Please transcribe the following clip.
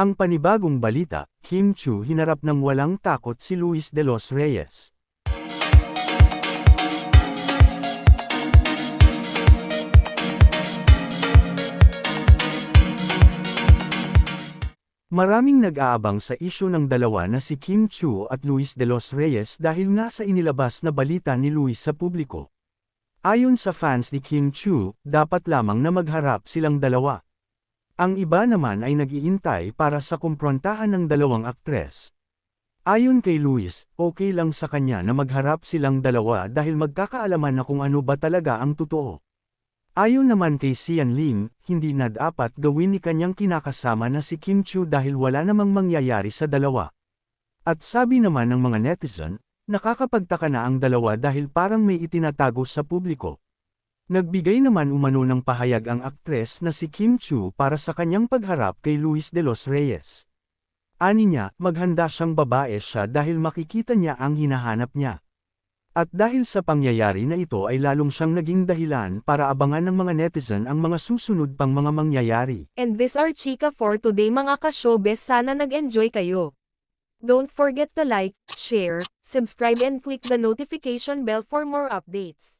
Ang panibagong balita, Kim Chu hinarap ng walang takot si Luis de los Reyes. Maraming nag-aabang sa isyu ng dalawa na si Kim Chu at Luis de los Reyes dahil nga sa inilabas na balita ni Luis sa publiko. Ayon sa fans ni Kim Chu, dapat lamang na magharap silang dalawa. Ang iba naman ay nag-iintay para sa kumprontahan ng dalawang aktres. Ayon kay Luis, okay lang sa kanya na magharap silang dalawa dahil magkakaalaman na kung ano ba talaga ang totoo. Ayon naman kay Sian Lim, hindi na dapat gawin ni kanyang kinakasama na si Kim Chu dahil wala namang mangyayari sa dalawa. At sabi naman ng mga netizen, nakakapagtaka na ang dalawa dahil parang may itinatago sa publiko. Nagbigay naman umano ng pahayag ang aktres na si Kim Chu para sa kanyang pagharap kay Luis de los Reyes. Ani niya, maghanda siyang babae siya dahil makikita niya ang hinahanap niya. At dahil sa pangyayari na ito ay lalong siyang naging dahilan para abangan ng mga netizen ang mga susunod pang mga mangyayari. And this are Chika for today mga ka-showbiz sana nag-enjoy kayo. Don't forget to like, share, subscribe and click the notification bell for more updates.